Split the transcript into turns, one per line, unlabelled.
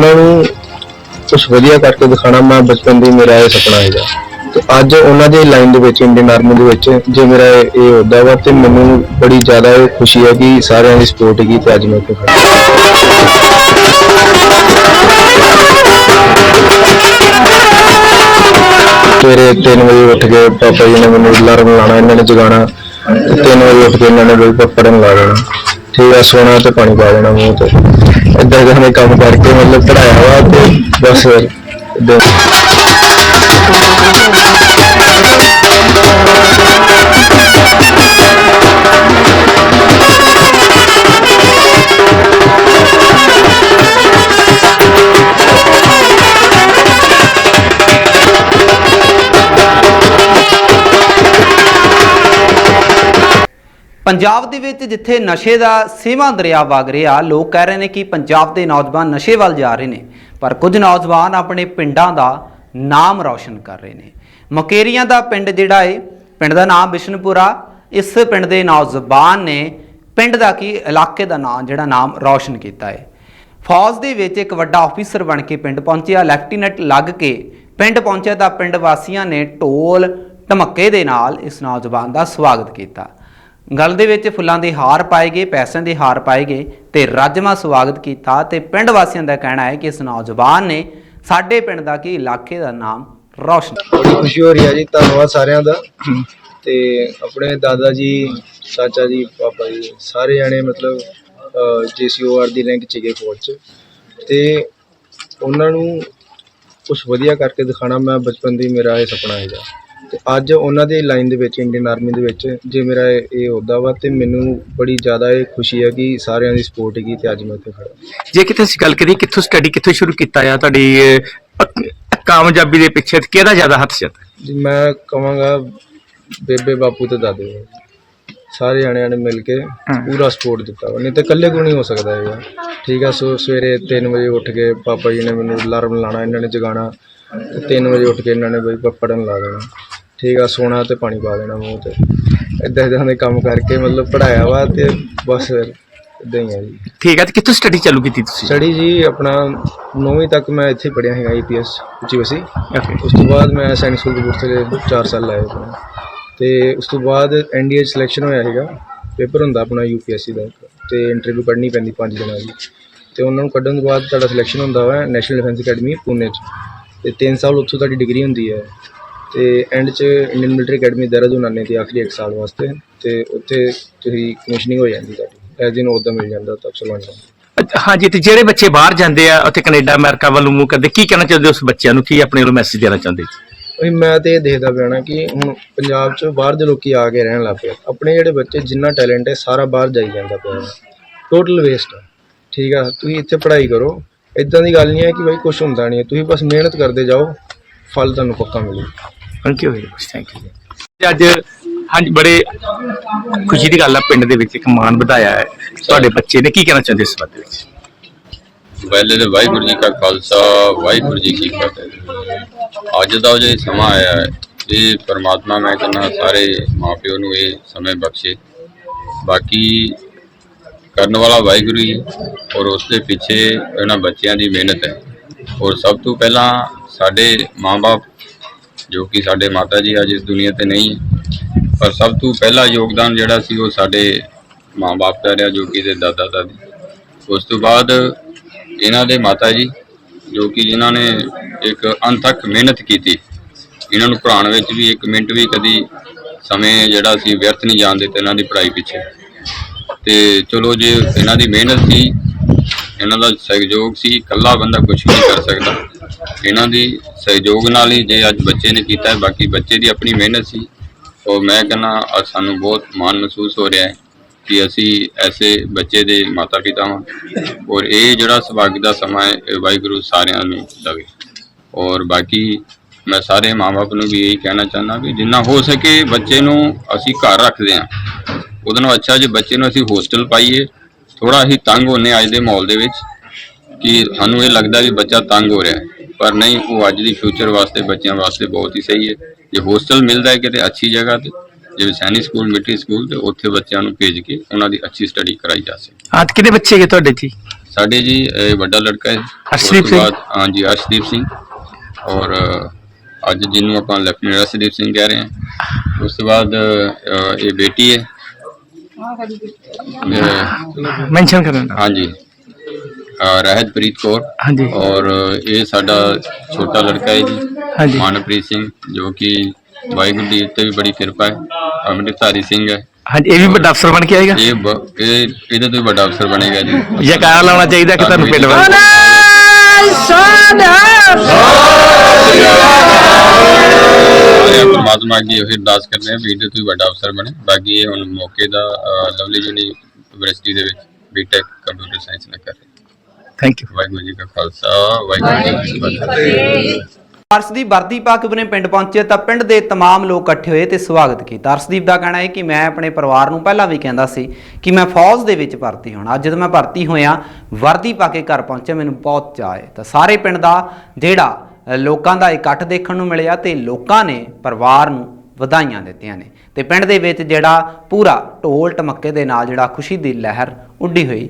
ਉਹਨਾਂ ਨੂੰ ਕੁਝ ਵਧੀਆ ਕਰਕੇ ਦਿਖਾਣਾ ਮੈਂ ਬਚਪਨ ਦੀ ਮੇਰਾ ਇਹ ਸੁਪਨਾ ਹੈਗਾ। ਤੇ ਅੱਜ ਉਹਨਾਂ ਦੀ ਲਾਈਨ ਦੇ ਵਿੱਚ ਇੰਡੀਅਨ ਆਰਮੀ ਦੇ ਵਿੱਚ ਜੇ ਮੇਰਾ ਇਹ ਹੁੰਦਾ ਵਾ ਤੇ ਮੈਨੂੰ ਬੜੀ ਜ਼ਿਆਦਾ ਖੁਸ਼ੀ ਹੈ ਕਿ ਸਾਰਿਆਂ ਦੀ ਸਪੋਰਟ ਕੀਤੀ ਤੇ ਅੱਜ ਮੈਂ ਇੱਥੇ ਖੜਾ ਸਵੇਰੇ 3 ਵਜੇ ਉੱਠ ਕੇ ਪਾਪਾ ਜੀ ਨੇ ਮੈਨੂੰ ਅਲਾਰਮ ਲਾਣਾ ਇਹਨਾਂ ਨੇ ਜਗਾਉਣਾ। ਤੇ 3 ਵਜੇ ਉੱਠ ਕੇ ਇਹਨਾਂ ਨੇ ਬਈ ਪੜਨ ਲਾ ਦੇਣਾ। ਠੀਕ ਆ, ਸੋਨਾ ਤੇ ਪਾਣੀ ਪਾ ਦੇਣਾ ਮੂੰਹ ਤੇ। ਇਦਾਂ ਦਾ ਮੈਂ ਕੰਮ ਕਰਕੇ ਮਤਲਬ ਪੜਾਇਆ ਵਾ ਤੇ ਬਸ ਏਦਾਂ
ਪੰਜਾਬ ਦੇ ਵਿੱਚ ਜਿੱਥੇ ਨਸ਼ੇ ਦਾ ਸੇਵਾ ਦਰਿਆ ਵਗ ਰਿਹਾ, ਲੋਕ ਕਹਿ ਰਹੇ ਨੇ ਕਿ ਪੰਜਾਬ ਦੇ ਨੌਜਵਾਨ ਨਸ਼ੇ ਵੱਲ ਜਾ ਰਹੇ ਨੇ, ਪਰ ਕੁਝ ਨੌਜਵਾਨ ਆਪਣੇ ਪਿੰਡਾਂ ਦਾ ਨਾਮ ਰੌਸ਼ਨ ਕਰ ਰਹੇ ਨੇ। ਮਕੇਰੀਆਂ ਦਾ ਪਿੰਡ ਜਿਹੜਾ ਏ, ਪਿੰਡ ਦਾ ਨਾਮ ਬਿਸ਼ਨਪੁਰਾ, ਇਸ ਪਿੰਡ ਦੇ ਨੌਜਵਾਨ ਨੇ ਪਿੰਡ ਦਾ ਕੀ, ਇਲਾਕੇ ਦਾ ਨਾਮ ਜਿਹੜਾ ਨਾਮ ਰੌਸ਼ਨ ਕੀਤਾ ਏ। ਫੌਜ ਦੇ ਵਿੱਚ ਇੱਕ ਵੱਡਾ ਆਫੀਸਰ ਬਣ ਕੇ ਪਿੰਡ ਪਹੁੰਚਿਆ, ਲੈਫਟੀਨੈਂਟ ਲੱਗ ਕੇ ਪਿੰਡ ਪਹੁੰਚਿਆ ਤਾਂ ਪਿੰਡ ਵਾਸੀਆਂ ਨੇ ਢੋਲ, ਢਮੱਕੇ ਦੇ ਨਾਲ ਇਸ ਨੌਜਵਾਨ ਦਾ ਸਵਾਗਤ ਕੀਤਾ। ਗਲ ਦੇ ਵਿੱਚ ਫੁੱਲਾਂ ਦੇ ਹਾਰ ਪਾਏ ਗਏ, ਪੈਸਿਆਂ ਦੇ ਹਾਰ ਪਾਏ ਗਏ ਤੇ ਰਾਜਮਾ ਸਵਾਗਤ ਕੀਤਾ ਤੇ ਪਿੰਡ ਵਾਸੀਆਂ ਦਾ ਕਹਿਣਾ ਹੈ ਕਿ ਇਸ ਨੌਜਵਾਨ ਨੇ ਸਾਡੇ ਪਿੰਡ ਦਾ ਕੀ ਇਲਾਕੇ ਦਾ ਨਾਮ ਰੌਸ਼ਨ
ਬੜੀ ਖੁਸ਼ੀ ਹੋ ਰਹੀ ਹੈ ਜੀ, ਧੰਨਵਾਦ ਸਾਰਿਆਂ ਦਾ। ਤੇ ਆਪਣੇ ਦਾਦਾ ਜੀ ਚਾਚਾ ਜੀ ਪਾਪਾ ਜੀ ਸਾਰੇ ਜਾਣੇ ਮਤਲਬ ਜੀਸੀਓਆਰ ਦੀ ਰੈਂਕ ਚ ਗਏ ਫੌਜ ਚ। ਤੇ ਉਹਨਾਂ ਨੂੰ ਕੁਝ ਵਧੀਆ ਕਰਕੇ ਦਿਖਾਣਾ ਮੈਂ ਬਚਪਨ ਦੀ ਮੇਰਾ ਇਹ ਸੁਪਨਾ ਹੈਗਾ। ਤੇ ਅੱਜ ਉਹਨਾਂ ਦੀ ਲਾਈਨ ਦੇ ਵਿੱਚ ਇੰਡੀਅਨ ਆਰਮੀ ਦੇ ਵਿੱਚ ਜੇ ਮੇਰਾ ਇਹ ਇਹ ਹੁੰਦਾ ਵਾ ਤੇ ਮੈਨੂੰ ਬੜੀ ਜ਼ਿਆਦਾ ਇਹ ਖੁਸ਼ੀ ਹੈ ਕਿ ਸਾਰਿਆਂ ਦੀ ਸਪੋਰਟ ਹੈਗੀ ਤੇ ਅੱਜ ਮੈਂ ਇੱਥੇ ਖੜਾ
ਜੇ ਕਿਤੇ ਅਸੀਂ ਗੱਲ ਕਰੀਏ ਕਿੱਥੋਂ ਸਟੱਡੀ ਕਿੱਥੋਂ ਸ਼ੁਰੂ ਕੀਤਾ ਆ? ਤੁਹਾਡੀ ਅਹ, ਕਾਮਯਾਬੀ ਦੇ ਪਿੱਛੇ ਕਿਹਦਾ ਜ਼ਿਆਦਾ ਹੱਥ ਸੀ
ਜੀ ਮੈਂ ਕਹਾਂਗਾ ਬੇਬੇ ਬਾਪੂ ਤੇ ਦਾਦੇ ਨੂੰ। ਸਾਰੇ ਜਣਿਆਂ ਨੇ ਮਿਲ ਕੇ ਪੂਰਾ ਸਪੋਰਟ ਦਿੱਤਾ ਵਾ। ਨਹੀਂ ਤੇ ਇਕੱਲੇ ਕੋ ਨਹੀਂ ਹੋ ਸਕਦਾ ਹੈਗਾ। ਠੀਕ ਆ ਸੋ ਸਵੇਰੇ 3 ਵਜੇ ਉੱਠ ਕੇ ਪਾਪਾ ਜੀ ਨੇ ਮੈਨੂੰ ਅਲਾਰਮ ਲਾਣਾ ਇਹਨਾਂ ਨੇ ਜਗਾਉਣਾ। ਤੇ 3 ਵਜੇ ਉੱਠ ਕੇ ਇਹਨਾਂ ਨੇ ਬਈ ਪੜਨ ਲਾ ਦੇਣਾ। ਠੀਕ ਆ ਸੋਣਾ ਤੇ ਪਾਣੀ ਪਾ ਦੇਣਾ ਮੂੰਹ ਤੇ। ਇਦਾਂ ਇਦਾਂ ਦੇ ਕੰਮ ਕਰਕੇ ਮਤਲਬ ਪੜਾਇਆ ਵਾ ਤੇ ਬਸ ਫਿਰ ਇਦਾਂ ਹੀ ਆ ਜੀ।
ਠੀਕ ਹੈ ਤੇ ਕਿੱਥੋਂ ਸਟੱਡੀ ਚਾਲੂ ਕੀਤੀ ਤੁਸੀਂ?
ਸਟੱਡੀ ਜੀ ਆਪਣਾ 9ਵੀਂ ਤੱਕ ਮੈਂ ਇੱਥੇ ਪੜਿਆ ਹੈਗਾ ਆਈਪੀਐਸ ਉੱਚੀ ਵਸੀ ਉਸ ਤੋਂ ਬਾਅਦ ਮੈਂ ਸੈਨਿਕ ਸਕੂਲ ਕਪੂਰਥਲੇ 4 ਸਾਲ ਲਾਏ ਆਪਣਾ ਤੇ ਉਸ ਤੋਂ ਬਾਅਦ ਐਨਡੀਏ ਸਿਲੈਕਸ਼ਨ ਹੋਇਆ ਹੈਗਾ ਪੇਪਰ ਹੁੰਦਾ ਆਪਣਾ ਯੂਪੀਐਸਸੀ ਦਾ। ਤੇ ਇੰਟਰਵਿਊ ਕੱਢਣੀ ਪੈਂਦੀ 5 ਦਿਨਾਂ ਦੀ। ਤੇ ਉਹਨਾਂ ਨੂੰ ਕੱਢਣ ਤੋਂ ਬਾਅਦ ਤੁਹਾਡਾ ਸਿਲੈਕਸ਼ਨ ਹੁੰਦਾ ਵਾ ਨੈਸ਼ਨਲ ਡਿਫੈਂਸ ਅਕੈਡਮੀ ਪੁਣੇ 'ਚ। ਤੇ 3 ਸਾਲ ਉੱਥੋਂ ਤੁਹਾਡੀ ਡਿਗਰੀ ਹੁੰਦੀ ਹੈ। ਤੇ ਐਂਡ 'ਚ ਇੰਡੀਅਨ ਮਿਲਟਰੀ ਅਕੈਡਮੀ ਦੇਹਰਾਦੂਨ ਆਨੇ ਤੇ ਆਖਰੀ 1 ਸਾਲ ਵਾਸਤੇ। ਤੇ ਉੱਥੇ ਤੁਸੀਂ ਕਮਿਸ਼ਨਿੰਗ ਹੋ ਜਾਂਦੀ ਤੁਹਾਡੀ। ਐਸ ਦਿਨ ਉਹਦਾ ਮਿਲ ਜਾਂਦਾ ਤਾਂ ਚਲੋ ਜਾਂਦਾ
ਹਾਂਜੀ ਤੇ ਜਿਹੜੇ ਬੱਚੇ ਬਾਹਰ ਜਾਂਦੇ ਆ ਉੱਥੇ ਕੈਨੇਡਾ ਅਮਰੀਕਾ ਵੱਲ ਮੂਵ ਕਰਦੇ ਕੀ ਕਹਿਣਾ ਚਾਹੁੰਦੇ ਉਸ ਬੱਚਿਆਂ ਨੂੰ? ਕੀ ਆਪਣੇ ਵੱਲੋਂ ਮੈਸੇਜ ਦੇਣਾ ਚਾਹੁੰਦੇ?
ਉਹੀ ਮੈਂ ਤੇ ਇਹ ਦੇਖਦਾ ਪਿਆ ਨਾ ਕਿ ਹੁਣ ਪੰਜਾਬ 'ਚ ਬਾਹਰ ਦੇ ਲੋਕੀ ਆ ਕੇ ਰਹਿਣ ਲੱਗ ਪਏ ਆਪਣੇ ਜਿਹੜੇ ਬੱਚੇ ਜਿੰਨਾ ਟੈਲੈਂਟ ਹੈ ਸਾਰਾ ਬਾਹਰ ਜਾਈ ਜਾਂਦਾ ਪਿਆ ਟੋਟਲ ਵੇਸਟ ਠੀਕ ਆ ਤੁਸੀਂ ਇੱਥੇ ਪੜ੍ਹਾਈ ਕਰੋ। ਇਦਾਂ ਦੀ ਗੱਲ ਨਹੀਂ ਹੈ ਕਿ ਬਾਈ ਕੁਝ ਹੁੰਦਾ ਨਹੀਂ ਤੁਸੀਂ ਬਸ ਮਿਹਨਤ ਕਰਦੇ ਜਾਓ ਫਲ ਤੁਹਾਨੂੰ ਪੱਕਾ ਮਿਲੂ।
Thank you very much thank you ਅੱਜ ਹਾਂਜੀ ਬੜੇ ਖੁਸ਼ੀ ਦੀ ਗੱਲ ਆ ਪਿੰਡ ਦੇ ਵਿੱਚ ਇੱਕ ਮਾਣ ਵਧਾਇਆ ਹੈ। ਤੁਹਾਡੇ ਬੱਚੇ ਨੇ ਕੀ ਕਹਿਣਾ ਚਾਹੁੰਦੇ ਇਸ ਬਾਰੇ ਵਿੱਚ?
ਪਹਿਲੇ ਤੇ ਵਾਹਿਗੁਰੂ ਜੀ ਕਾ ਖਾਲਸਾ ਵਾਹਿਗੁਰੂ ਜੀ ਕੀ ਫਤਿਹ। ਅੱਜ ਦਾ ਜੋ ਸਮਾਂ ਆਇਆ ਹੈ ਇਹ ਪਰਮਾਤਮਾ ਮੈਂ ਕਹਿੰਦਾ ਸਾਰੇ ਮਾਪਿਓ ਨੂੰ ਇਹ ਸਮੇਂ ਬਖਸ਼ੇ। ਬਾਕੀ ਕਰਨ ਵਾਲਾ ਵਾਹਿਗੁਰੂ ਹੀ ਹੈ ਔਰ ਉਸ ਦੇ ਪਿੱਛੇ ਇਹਨਾਂ ਬੱਚਿਆਂ ਦੀ ਮਿਹਨਤ ਹੈ। ਔਰ ਸਭ ਤੋਂ ਪਹਿਲਾਂ ਸਾਡੇ ਮਾਪੇ ਜੋ ਕਿ ਸਾਡੇ ਮਾਤਾ ਜੀ ਅੱਜ ਇਸ ਦੁਨੀਆ ਤੇ ਨਹੀਂ ਹੈ ਪਰ ਸਭ ਤੋਂ ਪਹਿਲਾ ਯੋਗਦਾਨ ਜਿਹੜਾ ਸੀ ਉਹ ਸਾਡੇ ਮਾਂ ਬਾਪ ਦਾ ਰਿਹਾ, ਜੋ ਕਿ ਦੇ ਦਾਦਾ ਦਾਦੀ ਉਸ ਤੋਂ ਬਾਅਦ ਇਹਨਾਂ ਦੇ ਮਾਤਾ ਜੀ, ਜੋ ਕਿ ਜਿਨ੍ਹਾਂ ਨੇ ਇੱਕ ਅੰਤ ਤੱਕ ਮਿਹਨਤ ਕੀਤੀ, ਇਹਨਾਂ ਨੂੰ ਪੜ੍ਹਾਉਣ ਵਿੱਚ ਵੀ ਇੱਕ ਮਿੰਟ ਵੀ ਕਦੀ ਸਮੇਂ ਜਿਹੜਾ ਸੀ ਵਿਅਰਥ ਨਹੀਂ ਜਾਣ ਦਿੱਤਾ ਇਹਨਾਂ ਦੀ ਪੜ੍ਹਾਈ ਪਿੱਛੇ। ਤੇ ਚਲੋ ਜੇ ਇਹਨਾਂ ਦੀ ਮਿਹਨਤ ਸੀ ਇਹਨਾਂ ਦਾ ਸਹਿਯੋਗ ਸੀ, ਇਕੱਲਾ ਬੰਦਾ ਕੁਝ ਨਹੀਂ ਕਰ ਸਕਦਾ। ਇਹਨਾਂ ਦੀ ਸਹਿਯੋਗ ਨਾਲ ਹੀ ਜੇ ਅੱਜ ਬੱਚੇ ਨੇ ਕੀਤਾ ਬਾਕੀ ਬੱਚੇ ਦੀ ਆਪਣੀ ਮਿਹਨਤ ਸੀ। ਉਹ ਮੈਂ ਕਹਿੰਦਾ ਸਾਨੂੰ ਬਹੁਤ ਮਾਣ ਮਹਿਸੂਸ ਹੋ ਰਿਹਾ ਹੈ ਕਿ ਅਸੀਂ ਐਸੇ ਬੱਚੇ ਦੇ ਮਾਤਾ ਪਿਤਾ ਹਾਂ ਔਰ ਇਹ ਜਿਹੜਾ ਸੁਭਾਗ ਦਾ ਸਮਾਂ ਹੈ, ਇਹ ਵਾਹਿਗੁਰੂ ਸਾਰਿਆਂ ਨੂੰ ਦੇਵੇ। ਔਰ ਬਾਕੀ ਮੈਂ ਸਾਰੇ ਮਾਪੇ ਨੂੰ ਵੀ ਇਹੀ ਕਹਿਣਾ ਚਾਹੁੰਦਾ ਵੀ ਜਿੰਨਾ ਹੋ ਸਕੇ ਬੱਚੇ ਨੂੰ ਅਸੀਂ ਘਰ ਰੱਖਦੇ ਹਾਂ। ਉਹਦੇ ਨਾਲ ਅੱਛਾ ਜੇ ਬੱਚੇ ਨੂੰ ਅਸੀਂ ਹੋਸਟਲ ਪਾਈਏ ਥੋੜਾ ਹੀ ਤੰਗ ਹੋਨੇ ਅੱਜ ਦੇ ਮਾਹੌਲ ਦੇ ਵਿੱਚ ਕਿ ਸਾਨੂੰ ਇਹ ਲੱਗਦਾ ਵੀ ਬੱਚਾ ਤੰਗ ਹੋ ਰਿਹਾ ਹੈ। ਪਰ ਨਹੀਂ ਉਹ ਅੱਜ ਦੀ ਫਿਊਚਰ ਵਾਸਤੇ ਬੱਚਿਆਂ ਵਾਸਤੇ ਬਹੁਤ ਹੀ ਸਹੀ ਹੈ। ਜੇ ਹੋਸਟਲ ਮਿਲਦਾ ਹੈ ਕਿਤੇ ਅੱਛੀ ਜਗ੍ਹਾ ਤੇ ਜਿਵੇਂ ਸੈਨਿਕ ਸਕੂਲ ਮਿਲਟਰੀ ਸਕੂਲ ਤੇ ਉੱਥੇ ਬੱਚਿਆਂ ਨੂੰ ਭੇਜ ਕੇ ਉਹਨਾਂ ਦੀ ਅੱਛੀ ਸਟੱਡੀ ਕਰਾਈ ਜਾ ਸਕੇ।
ਹਾਂ ਤੇ ਕਿੰਨੇ ਬੱਚੇ ਹੈਗੇ ਤੁਹਾਡੇ ਜੀ?
ਸਾਡੇ ਜੀ ਇਹ ਵੱਡਾ ਲੜਕਾ ਹੈ।
ਅਰਸ਼ਦੀਪ ਸਿੰਘ?
ਬਾਅਦ ਹਾਂਜੀ ਅਰਸ਼ਦੀਪ ਸਿੰਘ। ਔਰ ਅੱਜ ਜਿਹਨੂੰ ਆਪਾਂ ਲੈਫਟੀਨੈਂਟ ਅਰਸ਼ਦੀਪ ਸਿੰਘ ਕਹਿ ਰਹੇ ਹਾਂ। ਉਸ ਤੋਂ ਬਾਅਦ ਇਹ ਬੇਟੀ ਹੈ।
ਮੈਂਸ਼ਨ ਕਰਨਾ
ਹਾਂਜੀ। ਅ, ਰਹਿਤਪ੍ਰੀਤ ਕੌਰ।
ਹਾਂਜੀ।
ਔਰ ਇਹ ਸਾਡਾ ਛੋਟਾ ਲੜਕਾ ਹੈ ਜੀ
ਹਾਂਜੀ।
ਮਾਨਪ੍ਰੀਤ ਸਿੰਘ ਜੋ ਕਿ ਵਾਹਿਗੁਰੂ ਦੀ ਵੀ ਬੜੀ ਕਿਰਪਾ ਹੈ ਅੰਮ੍ਰਿਤਧਾਰੀ ਸਿੰਘ ਹੈ।
ਹਾਂਜੀ ਇਹ ਵੀ ਵੱਡਾ ਅਫਸਰ ਬਣ ਕੇ ਆਏਗਾ?
ਇਹ ਇਹ ਇਹਦੇ ਤੋਂ ਵੀ ਵੱਡਾ ਅਫਸਰ ਬਣੇਗਾ ਜੀ।
ਜੈਕਾਰਾ ਲਾਉਣਾ ਚਾਹੀਦਾ ਕਿ ਤੁਹਾਨੂੰ ਪਿੰਡ ਵਾਲੇ
ਸਾਰੇ ਪਰਮਾਤਮਾ ਅੱਗੇ ਇਹ ਅਰਦਾਸ ਕਰਦੇ ਹਾਂ ਵੀ ਇਹਦੇ ਤੋਂ ਵੀ ਵੱਡਾ ਅਫਸਰ ਬਣੇ ਬਾਕੀ ਇਹ ਹੁਣ ਮੌਕੇ ਦਾ ਅ, ਲਵਲੀ ਯੂਨੀਵਰਸਿਟੀ ਦੇ ਵਿੱਚ ਬੀਟੈਕ ਕੰਪਿਊਟਰ ਸਾਇੰਸ ਨਾਲ ਕਰ ਰਹੇ
ਥੈਂਕ ਯੂ
ਵਾਹਿਗੁਰੂ ਜੀ ਕਾ ਖਾਲਸਾ ਵਾਹਿਗੁਰੂ ਜੀ ਕੀ ਫਤਿਹ
ਅਰਸ਼ ਦੀ ਵਰਦੀ ਪਾ ਕੇ ਆਪਣੇ ਪਿੰਡ ਪਹੁੰਚੇ ਤਾਂ ਪਿੰਡ ਦੇ तमाम ਲੋਕ ਇਕੱਠੇ ਹੋਏ ਤੇ ਸਵਾਗਤ ਕੀਤਾ ਅਰਸ਼ਦੀਪ ਦਾ ਕਹਿਣਾ ਹੈ ਕਿ ਮੈਂ ਆਪਣੇ ਪਰਿਵਾਰ ਨੂੰ ਪਹਿਲਾਂ ਵੀ ਕਹਿੰਦਾ ਸੀ ਕਿ ਮੈਂ ਫੌਜ ਦੇ ਵਿੱਚ ਭਰਤੀ ਹੋਣਾ ਅੱਜ ਜਦੋਂ ਮੈਂ ਭਰਤੀ ਹੋਇਆ ਵਰਦੀ ਪਾ ਕੇ ਘਰ ਪਹੁੰਚਿਆ ਮੈਨੂੰ ਬਹੁਤ ਚਾਅ ਹੈ ਤਾਂ ਸਾਰੇ ਪਿੰਡ ਦਾ ਜਿਹੜਾ ਅ, ਲੋਕਾਂ ਦਾ ਇਕੱਠ ਦੇਖਣ ਨੂੰ ਮਿਲਿਆ ਤੇ ਲੋਕਾਂ ਨੇ ਪਰਿਵਾਰ ਨੂੰ ਵਧਾਈਆਂ ਦਿੱਤੀਆਂ ਨੇ। ਤੇ ਪਿੰਡ ਦੇ ਵਿੱਚ ਜਿਹੜਾ ਪੂਰਾ ਢੋਲ ਟਮੱਕੇ ਦੇ ਨਾਲ ਜਿਹੜਾ ਖੁਸ਼ੀ ਦੀ ਲਹਿਰ ਉੱਡੀ ਹੋਈ